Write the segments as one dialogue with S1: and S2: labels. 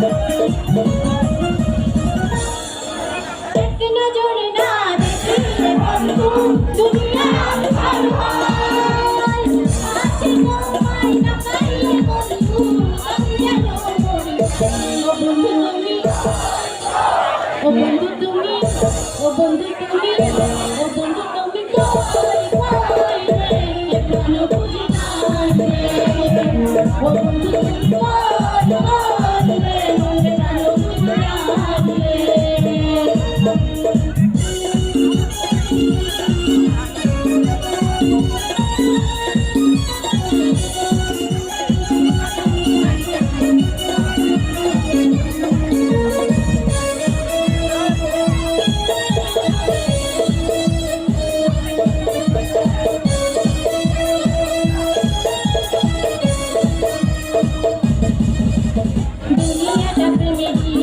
S1: Thank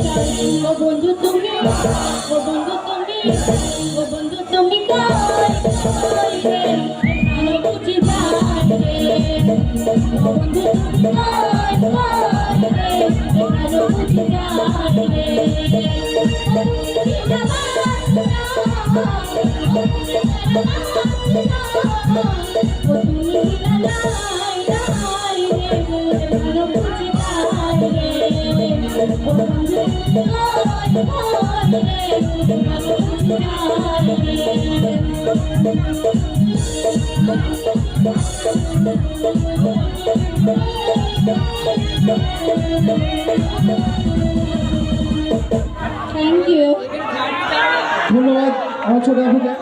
S1: ও বন্ধু তুমি ও বন্ধু তুমি ও বন্ধু তুমি বুঝি বন্ধু তুমি তুমি Thank you.
S2: ধন্যবাদ আমার ছোট আপুকে